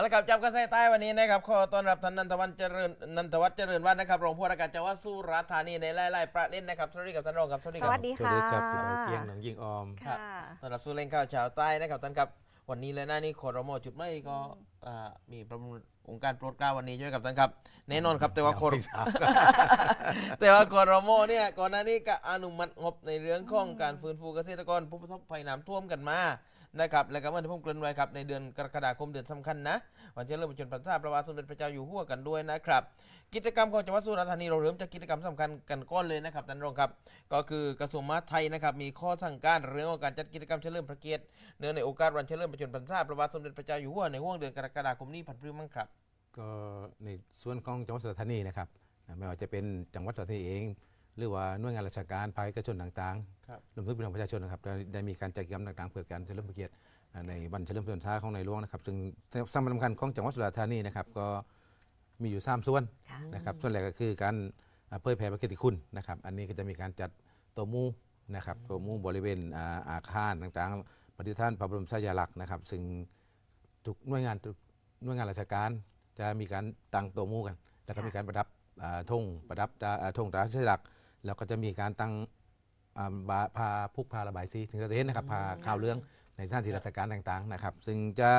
เอาละครับจำกระแสใต้วันนี้นะครับขอต้อนรับท่านนันทวันเจริญนันทวัฒน์เจริญวัฒน์นะครับรองผู้ว่าราชการจังหวัดสุราษฎร์ธานีในไล่ๆประเด็นนะครับสวัสดีกับท่านรองครับสวัสดีสครับวัสดีสวัสค่ะดีครับพี่น้องเกียงน้องยิงออมครับค่ะ ต้อนรับสู่เล่งข่าวชาวใต้นะครับท่านครับวันนี้เลยนะนี่คอรมอจุดไม่ก็อ่ามีประมุของค์การโปรดเกล้าวันนี้ใช่ไหมครับท่านครับแน่นอนครับแต่ว่าคอรไม่ทราบแต่ว่าคอรมอเนี่ยก่อนหน้านี้ก็อนุมัติงบในเรื่องของการฟื้นฟูเกษตรกรผู้ประสบภัยน้ำท่วมกันมา นะครับแล้วก็เมื่อที่ผมเกริ่นไว้ครับในเดือนกรกฎาคมเดือนสำคัญนะวันเฉลิมพระชนมพรรษาพระบาทสมเด็จพระเจ้าอยู่หัวกันด้วยนะครับกิจกรรมของจังหวัดสุราษฎร์ธานีเราเริ่มจากกิจกรรมสำคัญกันก้อนเลยนะครับท่านรองครับก็คือกระทรวงมหาดไทยนะครับมีข้อสั่งการเรื่องของการจัดกิจกรรมเฉลิมพระเกียรติเนื่องในโอกาสวันเฉลิมพระชนมพรรษาพระบาทสมเด็จพระเจ้าอยู่หัวในห่วงเดือนกรกฎาคมนี้ผัดพริ้มั้งครับก็ในส่วนของจังหวัดสุราษฎร์ธานีนะครับไม่ว่าจะเป็นจังหวัดสุราษฎร์ธานีเอง หรือว่าหน่วยงานราชการภาคเอกชนต่างครับๆรวมถึงพี่น้องประชาชนนะครับได้ได้มีการจัดกิจกรรมต่างๆเพื่อการเฉลิมพระเกียรติอ่าในวันเฉลิมพระชนมพรรษาของในหลวงนะครับซึ่งสำคัญของจังหวัดสุราษฎร์ธานีนะครับก็มีอยู่สามส่วนค่ะนะครับส่วนแรกก็คือการอ่าเผยแผ่พระเกียรติคุณนะครับ อันนี้ก็จะมีการจัดตัวหมูนะครับตัวหมูบริเวณอ่าอาคารต่างๆปฏิท่านพระบรมฉายาลักษณ์นะครับซึ่งทุกหน่วยงานทุกหน่วยงานราชการจะมีการตั้งตัวหมูกัน แล้วก็ค่ะมีการประดับอ่าธงประดับตราอ่าธงตราฉลาก แล้วก็จะมีการตั้งอ่าบาพาพุกพาระบายสีถึงจะเห็นนะครับพาข่าวเรื่องในสถานที่ราชการต่างๆนะครับ ซึ่งจะ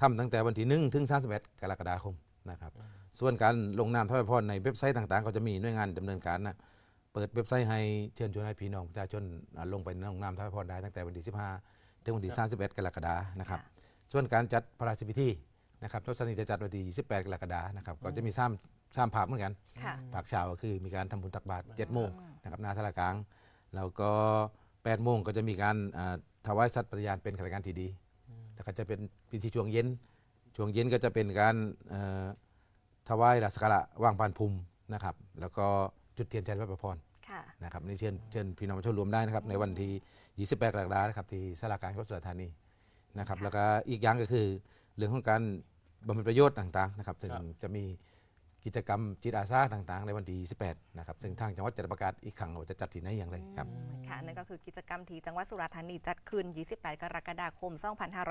ทำตั้งแต่วันที่1ถึง31กรกฎาคมนะครับ ส่วนการลงนามทบพรในเว็บไซต์ต่างๆ ก็จะมีหน่วยงานดำเนินการนะเปิดเว็บไซต์ให้เชิญชวนให้พี่น้องประชาชนอ่าลงไปลงนามทบพรได้ตั้งแต่วันที่ 15 ถึงวันที่ 31 กรกฎานะครับ ส่วนการจัดพระราชพิธีนะครับทศนีจะจัดวันที่ 28 กรกฎานะครับ ก็จะมีซ้ำซ้ำภาพเหมือนกันค่ะภาคเช้าก็คือมีการทำบุญตักบาตร7โมงนะครับหน้าธารกลาง แล้วก็8โมงก็จะมีการอ่าถวายสัตย์ปฏิญาณเป็นข้าราชการที่ดีแล้วก็จะเป็นพิธีช่วงเย็น ช่วงเย็นก็จะเป็นการเอ่อถวายราชการะว่างปานภูมินะครับ แล้วก็จุดเทียนชัยพระประพรค่ะนะครับนี่เชิญเชิญพี่น้องประชาชนรวมได้นะครับในวันที่ 28 กรกฎาคมนะครับที่สลากลารจังหวัดสุราษฎร์ธานีนะครับค่ะแล้วก็อีกอย่างก็คือเรื่องของการบำเพ็ญประโยชน์ต่างๆนะครับซึ่งครับจะมี กิจกรรมจิตอาสาต่างๆ ในวันที่ 28 นะครับ ซึ่งทางจังหวัดจะประกาศอีกครั้งว่าจะจัดที่ไหนอย่างไรครับอืมค่ะนั่นก็คือกิจกรรมที่จังหวัดสุราษฎร์ธานีจัดขึ้น 28 กรกฎาคม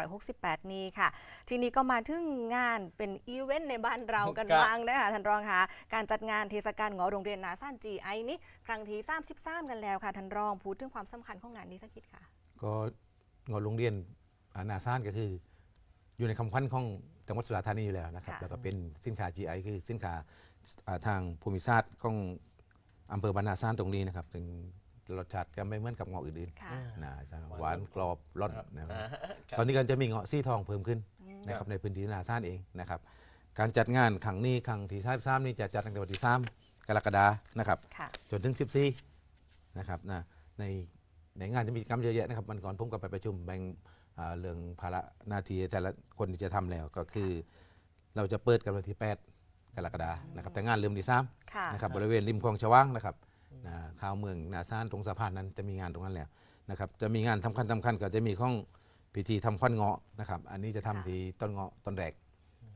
2568 นี้ค่ะ ทีนี้ก็มาถึงงานเป็นอีเวนต์ในบ้านเรากันครับบ้างนะคะท่านรองคะการจัดงานเทศกาลงอโรงเรียนนาซ่านจีไอนี่ครั้งที่ 33 กันแล้วค่ะท่านรองพูดถึงความสำคัญของงานนี้สักนิดค่ะ ก็งานโรงเรียนอ่านาซานก็คือ อยู่ในคำขวัญของจังหวัดสุราษฎร์ธานีอยู่แล้วนะครับค่ะ แล้วก็เป็นสินค้า GI คือสินค้าอ่าทางภูมิศาสตร์ของอำเภอบรรนาซานตรงนี้นะครับซึ่งรสชาติจะไม่เหมือนกับเงาะอื่นค่ะ ๆนะจะหวานกรอบร่อนครับนะครับอ่าครับ ตอนนี้ก็จะมีเงาะซี่ทองเพิ่มขึ้นนะครับในพื้นที่นาซานเองนะครับ การจัดงานครั้งนี้ครั้งที่33นี่จะจัดตั้งแต่วันที่3กรกฎานะครับ ค่ะ จนถึง 14 นะครับนะในในงานจะมีกิจกรรมเยอะแยะนะครับวันก่อนผมก็ไปประชุมแบ่งอ่า เรื่องภาระหน้าที่แต่ละคนที่จะทำแล้วก็คือ เราจะเปิดกันวันที่ 8 กรกฎานะครับแต่งานเริ่มที่ค่ะ3นะครับบริเวณริมคลองชว่างนะครับนะข้าวเมืองนาซานตรงสะพานนั้นจะมีงานตรงนั้นแล้วนะครับจะมีงานสำคัญสำคัญก็จะมีข้องพิธีทำควันเงาะนะครับอันนี้จะทำค่ะที่ต้นเงาะต้นแรก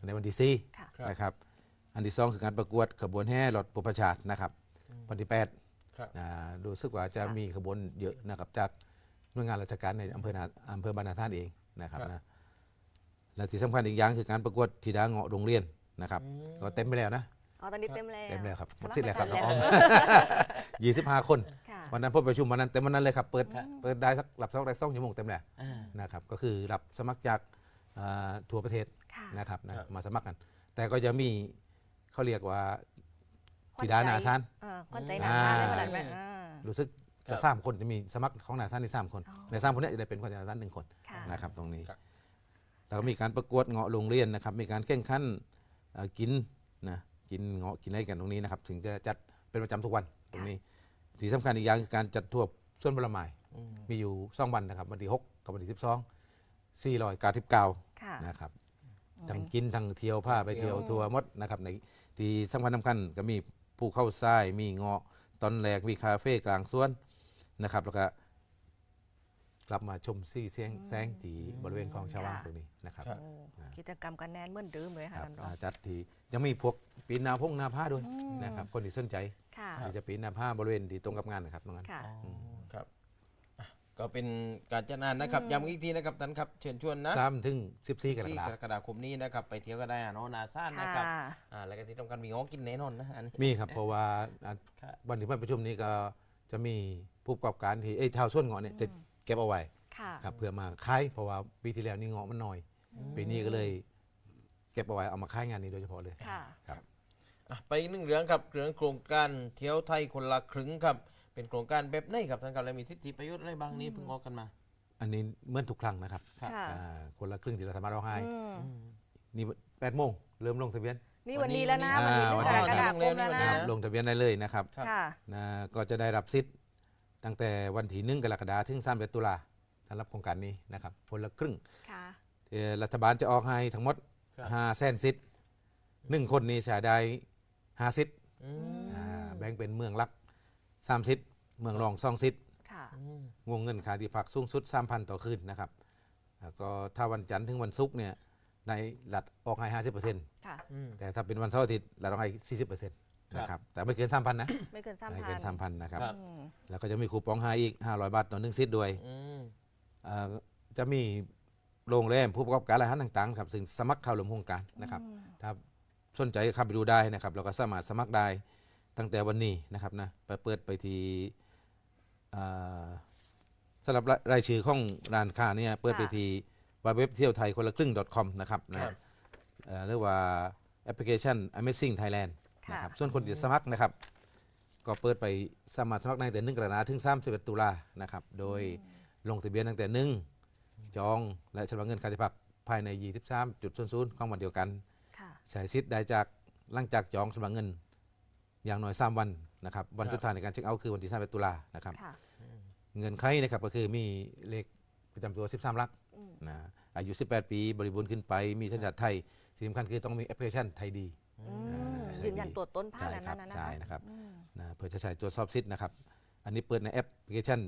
ในวันที่สี่ค่ะครับนะครับอันที่สองคือการประกวดขบวนแห่รถปุพชาตินะครับวันที่แปดครับอ่ารู้สึกว่าจะค่ะมีขบวนเยอะนะครับจากห น่วยงานราชการในอำเภอนาอำเภอบรรณาท่านเองนะครับครับนะและที่สำคัญอีกอย่างคือการประกวดธิดาเงาะโรงเรียนนะครับอืม ก็เต็มไปแล้วนะอ๋อตอนนี้เต็มแล้วเต็มแล้วครับหมดสมัครสิ้นแล้วครับไม่น้องทัออนมยี่สิบห้าคน ค่ะ วันนั้นผมประชุมวันนั้นเต็มวันนั้นเลยครับเปิดครับ เปิดได้สักหลับสักได้สองชั่วโมงเต็มแล้วอ่า นะครับก็คือรับสมัครจากอ่าทั่วประเทศค่ะ นะครับนะครับ มาสมัครกัน แต่ก็จะมีเขาเรียกว่าขวัญธิดาใจนาซาน เออขวัญใจนาซานได้ขนาดไหมอ่าอ่ารู้สึกครั จะบสามคนจะมีสมัครของนาซานที่สามคนอ๋อในสามคนเนี้จะได้เป็นคนนาซานหนึ่งคนค่ะ นะครับตรงนี้ ครับแล้วก็มีการประกวดเงาะโรงเรียนนะครับ มีการแข่งขันเอ่อกินนะกินเงาะกินอะไรกันตรงนี้นะครับ ถึงจะจัดเป็นประจำทุกวันตรงนี้ที่สำคัญอีกอย่างคือการจัดทั่วสวนผลไม้อืมมีอยู่สองวันนะครับวันที่หกกับวันที่สิบสองสี่ร้อยเก้าสิบเก้า ค่ะ นะครับทั้งกินทั้งเที่ยวผ้าไปเที่ยวเที่ยวทัวร์หมดนะครับในที่สำคัญสำคัญก็มีภูเข้าทรายมีเงาะตอนแรกมีคาเฟ่กลางสวน นะครับแล้วก็กลับมาชมซี่เสียงแสงที่บริเวณคลองชาววังค่ะตรงนี้นะครับครับโอ้กิจกรรมกันแน่นเหมือนเดิมเลยคค่ะรับท่านรอง อ่าจัดที่ยังมีพวกปีนนาพงนาผ้าด้วยอืม นะครับคนที่สนใจค่ะ ที่จะปีนนาผ้าบริเวณที่ตรงกับงานนะครับตรงนั้น ค่ะ อ๋อครับก็เป็นการจัดงานนะครับย้ำอีกทีนะครับท่านครับเชิญชวนนะ สามถึงสิบสี่กรที่กฎากครมกฎาคมนี้นะครับไปเที่ยวก็ได้อะเนาะนาซ่านนะครับค่ะ อ่าแล้วก็ที่ต้องการมีง้อกินแน่นอนนะอันนี้ มีครับ เพราะว่าอะครับ วันที่เพื่อนประชุมนี้ก็ จะมีผู้ประกอบการที่เอ้ยชาวส่วนเงาะเนี่ยจะเก็บเอาไว้ค่ะ ครับเพื่อมาขายเพราะว่าปีที่แล้วนี่เงาะมันน้อย ปีนี้ก็เลยเก็บเอาไว้เอามาขายงานนี้โดยเฉพาะเลย ค่ะ ครับ อะไปอีกหนึ่งเรื่องครับเรื่องโครงการเที่ยวไทยคนละครึ่งครับ เป็นโครงการแบบไหนครับท่านครับและมีสิทธิประโยชน์อะไรบ้างนี้เพิ่งออกกันมา อันนี้เหมื่อนทุกครั้งนะครับครับค่ะ อ่าคนละครึ่งที่เราสามารถเอาให้อืม นี่แปดโมงเริ่มลงทะเบียน นี่วันนี้แล้วนะวัวันนนี้นี้หนึ่งกรกฎาคมอ่าแล้ววันนะนี้ลงทะเบียนได้เลยนะครับครับ ค่ะ นะก็จะได้รับสิทธิ์ตั้งแต่วันที่หนึ่งกรกฎาคมถึงสามเดือนตุลาสำหรับโครงการนี้นะครับคนละครึ่งค่ะ เอ่อรัฐบาลจะออกให้ทั้งหมดครับห้าแสนสิทธิ์หนึ่งคนนี้ใช้ได้ห้าสิทธิ์อืมอ่าแบ่งเป็นเมืองหลักสามสิทธิ์เมืองรองสองสิทธิ์ค่ะ อืมวงเงินค่าที่พักสูงสุด3,000 ต่อคืนนะครับแล้วก็ถ้าวันจันทร์ถึงวันศุกร์เนี่ย ในรัฐออกให้50%ค่ะ อืม แต่ถ้าเป็นวันเสาร์อาทิตย์รัฐออกให้40%นะครับแต่ไม่เกิน3,000นะไม่เกินสามไม่พัเกินน3,000นะครับ ครับ อืมแล้วก็จะมีคูปองให้อีก500บาทต่อหนึ่งสิทธิ์ด้วยอืมเอ่อจะมีโรงแรมผู้ประกอบการอาหารต่างๆครับซึ่งสมัครเข้าร่วมโครงการนะครับถ้าสนใจก็เข้าไปดูได้นะครับเราก็สามารถสมัครได้ตั้งแต่วันนี้นะครับนะไปเปิดไปที่อ่าสำหรับรายชื่อของร้านค้าเนี่ยเปิดไปที่ เว็บเที่ยวไทยคนละครึ่ง .com นะครับนะครับเอ่อหรือว่าแอปพลิเคชัน Amazing Thailand ค่ะ นะครับส่วนคนที่สมัครนะครับ ก็เปิดไปสมัครสมัครในแต่1กรกฎาคมถึง31ตุลานะครับ โดยลงทะเบียนตั้งแต่1จองและชำระเงินค่าที่พักภายใน 23.00ของวันเดียวกัน ค่ะ ใช้สิทธิ์ได้จากหลังจากจองชำระเงิน อย่างน้อย 3 วันนะครับ วันครับสุดท้ายในการเช็คเอาท์คือวันที่31ตุลานะครับ ค่ะ เงินไขนะครับก็คือมีเลขประจำตัว 13หลักอืม นะอายุ 18 ปีบริบูรณ์ขึ้นไป มีสัญชาติไทยสิ่งสำคัญคือต้องมีแอปพลิเคชันไทยดีอืมอ่ายืนยันตัวต้นผ้าใช่แล้วครับนั่นนะใช่นะครับอืมนะเพื่อจะใช้ตรวจสอบสิทธิ์นะครับ อันนี้เปิดในแอปพลิเคชัน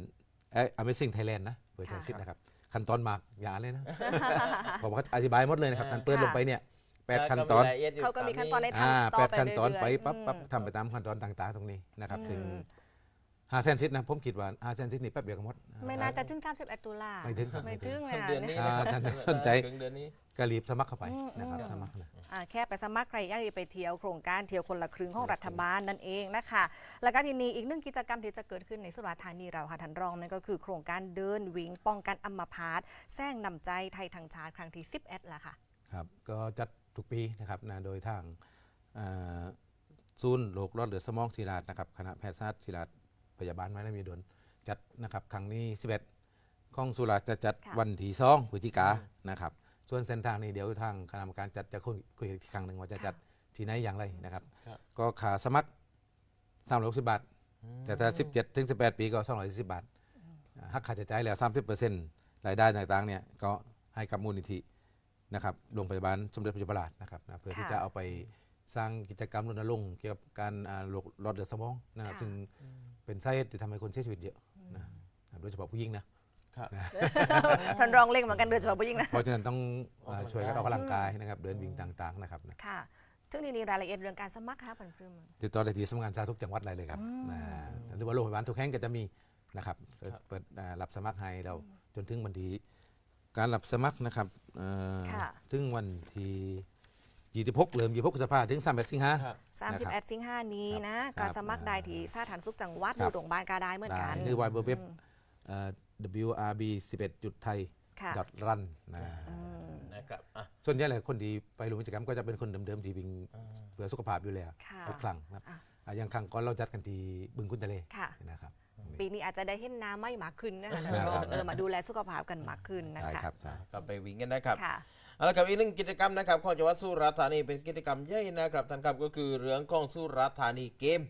เอ่อ Amazing Thailand นะเปิดใช้สิทธิ์นะครับขั้นตอนมากอย่าเลยนะผมก็อธิบายหมดเลยนะครับท่านเปิดลงไปเนี่ยแปดขั้นตอนก็มีรายละเอียดอยู่เขาก็มีขั้นตอนในอ่าทำต่แปอดไปขั้นตอนไปเรื่ยๆปั๊บปั๊บอืมทำไปตามขั้นตอนต่าง ๆ ตรงนี้นะครับอืมซึ่ง ห้าเซนซิตนะผมคิดว่าห้าเซนซิตนี่แป๊บเดียวก็หมด ไม่น่าจะถึง31ตุลาไม่ถึงครับไม่ไม่ถึถึงงครึ่งนะเดือนนี้อ่านะครับท่านสนใจครึ่งเดือนนี้ก็รีบสมัครเข้าไปอืมนะครับอืม สมัครนะอ่าแค่ไปสมัครใครอยากจะไปเที่ยวโครงการเที่ยวคนละครึ่งของรัฐบาลนั่นเองนะคะ แล้วก็ทีนี้อีกหนึ่งกิจกรรมที่จะเกิดขึ้นในสุราษฎร์ธานีเราค่ะท่านรองนั่นก็คือโครงการเดินวิ่งป้องกันอัมพาตแซงนำใจไทยทางชาติครั้งที่11ละค่ะ ครับก็จัดทุกปีนะครับนะโดยทางอ่าศูนย์โรคหลอดเลือดสมองศิริราชนะครับคณะแพทยศาสตร์ศิริราช พยาบาลไม้และมีดลจัดนะครับครั้งนี้ 11ของสุราษฎร์จะจัดค่ะ วันที่สองพฤศจิกานะครับ ส่วนเส้นทางนี้เดี๋ยวทางคณะกรรมการจัดจะคุยคุยอีกครั้งหนึ่งว่าจะจัดที่ไหนอย่างไรนะครับ ครับ ก็ขาสมัคร360บาท แต่ถ้า 17 ถึง 18 ปีก็240บาทหักค่าใช้จ่ายแล้ว 30%รายได้ต่างๆ เนี่ยก็ให้กับมูลนิธินะครับ โรงพยาบาลสมเด็จพระยุพราชนะครับนะเพื่อที่ค่ะ จะเอาไป สร้างกิจกรรมรณรงค์เกี่ยวกับการอ่าโรคหลอดเลือดสมองนะครับค่ะซึ่งเป็นสาเหตุที่ทำให้คนเสียชีวิตเยอะนะโดยเฉพาะผู้หญิงนะ ครับ ท่านรองเล่งเหมือนกันโดยเฉพาะผู้หญิงนะ เพราะฉะนั้นต้องออกำลังอ่ากช่วยกันออกกายกำลังกายนะครับเดินวิ่งต่างๆนะครับนะค่ะ ซึ่งทีนี้รายละเอียดเรื่องการสมัครค่ะพันพรึม ติดต่อได้ที่สำนักงานสาธารณสุขจังหวัดอะไรเลยครับอืม นะหรือว่าโรงพยาบาลทุกแห่งก็จะมีนะครับเปิดครับ เปิดอ่ารับสมัครให้เราจนถึงวันที่การรับสมัครนะครับเอ่อค่ะ ถึงวันที่ 26เริ่ม26พฤษภาถึง31สิงหา ครับ 31สิงหานี้นะครัก็บสมัครได้ที่สาธารณสุขจังหวัดหครัรือบโรงพยาบาลก็ได้เหมือนกันได้หรือว่าเว็บอืมเอ่อ wrb 11จุดไทย ค่ะ run นะอืมนะครับอะส่วนใหญ่เลยคนที่ไปร่วมกิจกรรมก็จะเป็นคนเดิมๆที่วิ่งอ่าเพื่อสุขภาพอยู่แล้วค่ะ ทุกครั้งนะครับอะ อะอย่างครั้งก่อนเราจัดกันที่บึงกุนทะเลค่ะ นะครับปีนี้อาจจะได้เห็นน้ำไม่มากขึ้นนะคะครับท่านรองเออมาดูแลสุขภาพกันมากขึ้นนะใช่คะครับใช่ก็ไปวิ่งกันนะครับ ค่ะ เอาละครับอีกหนึ่งกิจกรรมนะครับของจังหวัดสุราษฎร์ธานีเป็นกิจกรรมใหญ่นะครับท่านครับก็คือเรื่องของสุราษฎร์ธานีเกม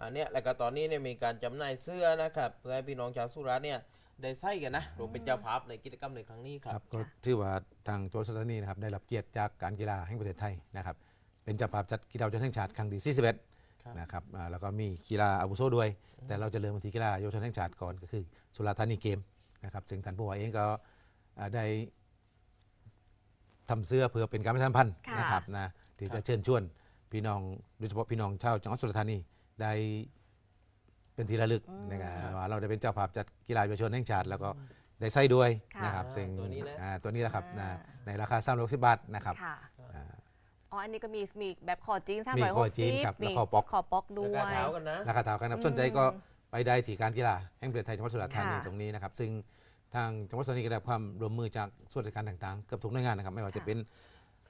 อันเนี้ยแล้วก็ตอนนี้เนี่ยมีการจำหน่ายเสื้อนะครับเพื่อให้พี่น้องชาวสุราษฎร์เนี่ยได้ใส่กันนะรวมเป็นเจ้าภาพในกิจกรรมในครั้งนี้คครัรับบก็ถือว่าทางโจรสถานีนะครับได้รับเกียรติจากการกีฬาแห่งประเทศไทยนะครับเป็นเจ้าภาพจัดกีฬาเยาวชนแห่งชาติครั้งที่ครับ41นะครับอ่าแล้วก็มีกีฬาอาวุโสด้วย แต่เราจะเริ่มวันที่กีฬาเยาวชนแห่งชาติก่อนก็คือสุราษฎร์ธานีเกมนะครับซึ่งท่านผู้ว่าเองก็อ่าได้ ทำเสื้อเพื่อเป็นการประชาสัมพันธ์ค่ะ นะครับนะที่จะเชิญชวนพี่น้องโดยเฉพาะพี่น้องชาวจังหวัดสุราษฎร์ธานีได้เป็นที่ระลึกอืมนะครับครับว่าเราได้เป็นเจ้าภาพจัดกีฬาเยาวชนแห่งชาติ แล้วก็ได้ใส่ด้วยค่ะ นะครับอ่าซึ่งตัวนี้นะ อ่าตัวนี้แหละครับอ่านะในราคา360บาทนะครับ ค่ะอ่า อ๋ออันนี้ก็มีมีแบบคอจีนสามมีร้อยคหอกจีสินบครับมีแล้วคอป๊อกคอป๊อกด้วราคายเท้ากันนะ ราคาเท่ากันครับสนใจก็ไปได้ที่การกีฬาแห่งประเทศไทยจังหวัดสุราษฎร์ธานีค่ะ ตรงนี้นะครับ ซึ่ง ทางจังหวัดสุราษฎร์ธานีก็ได้รับความร่วมมือจากส่วนราชการต่างๆเกือบทุกหน่วยงานนะครับ ไม่ว่าจะเป็น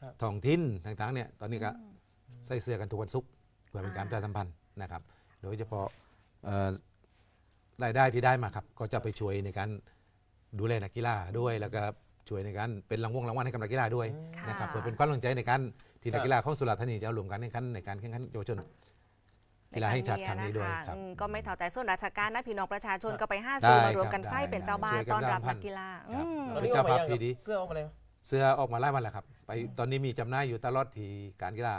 ครับ ท้องถิ่นต่างๆเนี่ยตอนนี้ก็ใส่เสื้อกันทุกวันศุกร์เพื่อเป็นการประชาสัมพันธ์นะครับ โดยเฉพาะเอ่อรายได้ที่ได้มาครับ ก็จะไปช่วยในการดูแลนักกีฬาด้วย แล้วก็ช่วยในการเป็นรางวงรางวัลให้กับนักกีฬาด้วยค่ะนะครับเพื่อเป็นความร่วมใจในการที่ครับนักกีฬาของสุราษฎร์ธานีจะเอารวมกันในการในการแข่งขันเยาวชน กีฬาแห่งชาติครั้งนี้ด้วยใกาครับอืมก็ไม่ท้อใจส่วนราชการนะพี่น้องประชาชนครับก็ไปห้าได้ซื้อมารวมครับกันไส้ได้เป็นเจ้าบ้านช่วยกันต้อนรับสร้างพันันกธุ์กีฬาครับอืมตอนนี้เป็นเจ้าภาพออกมที่ดีเสื้อออกมาแล้วเสื้อออกมาไล่วันแล้วครับ ไปตอนนี้มีจำหน่ายอยู่ตลอดที่การกีฬา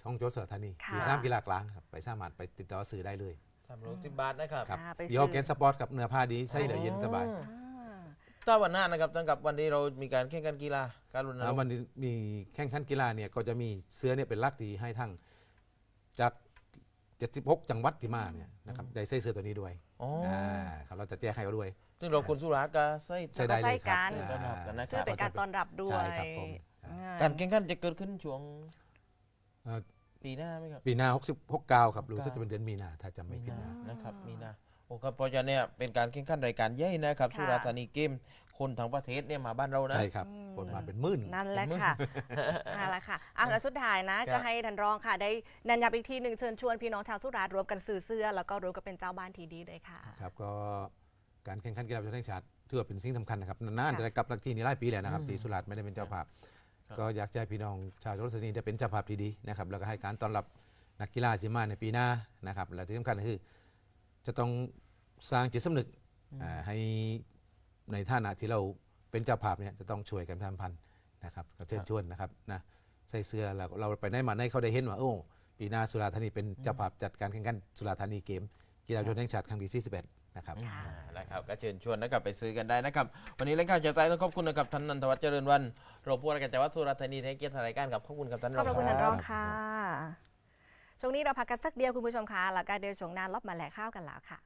ช่องโจทย์สุราษฎร์ธานีค่ะที่สนามกีฬากลางครับไปสามารถไปติดต่อซื้อได้เลยสามร้อยสิบบาทนะครับครับอ่าไปยี่ห้อเกนสปอร์ตกับเนื้อผ้าดีใส่แล้วเย็นสบายอ๋ออ่าถ้าวันหน้านะครับตั้งกับวันนี้เรามีการแข่งขันกีฬาการรุนแรแล้วงมันมีแข่งขันกีฬาเนี่ยก็จะมีเสื้อเนี่ยเป็นลักที่ให้ทั้งจาก 76 จังหวัดที่มาเนี่ยนะครับได้ใส่เสื้อตัวนี้ด้วยอ๋อออ่าครับเราจะแจกให้เขาด้วย ซึ่งเราคนสุราษฎร์ก็ใส่ใส่ได้เลยครับใส่กันอ่ากันนะคเพื่รัอบเป็นการต้อนรับด้วยใช่ครับผมอ่าการแข่งขันจะเกิดขึ้นช่วงเอ่อปีหน้าไหมครับ ปีหน้า60 69ครับรู้สึกจะเป็นเดือนมีนาถ้าจำไม่ผิดมีนะนานะครับ มีนา โอ้ครับเพราะฉะนั้นเนี่ยเป็นการแข่งขันรายการใหญ่นะครับค่ะสุราษฎร์ธานีเกม คนทั้งประเทศเนี่ยมาบ้านเรานะ ใช่ครับอืมคนมาเป็นหมื่น นั่นแหละค่ะนั่นแหละค่ะอะแล้วสุดท้ายนะครับก็ให้ท่านรองค่ะ ได้แนันย้ำอีกทีหนึ่งเชิญชวนพี่น้องชาวสุราษฎร์รวมกันซื้อเสื้อ แล้วก็รวมกันเป็นเจ้าบ้านทีดีด้วยค่ะ ครับก็การแข่งขันกีฬาประเภทแห่งชาติถือว่าเป็นสิ่งสำคัญนะครับนานค่ะๆจะได้กลับลักที่นี้หลายปีแล้วนะครับอืมที่สุราษฎร์ไม่ได้เป็นเจ้าภาพครับก็อยากจะให้พี่น้องชาวจังหวัดสุราษฎร์ธานีได้เป็นเจ้าภาพที่ดีนะครับแล้วก็ให้การต้อนรับนักกีฬาที่มาในปีหน้านะครับและที่สำคัญก็คือ จะต้องสร้างจิตสำนึกอ่าให้ ในฐานะที่เราเป็นเจ้าภาพเนี่ยจะต้องช่วยกันทำพันธ์นะครับก็เชิญชวนนะครับนะใส่เสื้อแล้วเราไปไหนมาไหนเขาได้เห็นว่าโอ้ปีหน้าสุราษฎร์ธานีเป็นเจ้าภาพจัดการแข่งขันสุราษฎร์ธานีเกมกีฬาชนแห่งชาติครั้งที่41นะครับค่ะอ่านะครับก็เชิญชวนนะครับไปซื้อกันได้นะครับ วันนี้เล่นข่าวจากใจต้องขอบคุณนะครับท่านนันทวัฒน์เจริญวันรองผู้ว่าราชการจังหวัดสุราษฎร์ธานีให้เกียรติทางรายการครับขอบคุณครับท่านรขออบงพระคุณคท่านรรัอบงค่ะช่วงนี้เราพักกันสักเดียวคุณผู้ชมคะแล้วก็เดี๋ยวช่วงหน้ารอบมาแหลกข้าวกันแล้วค่ะ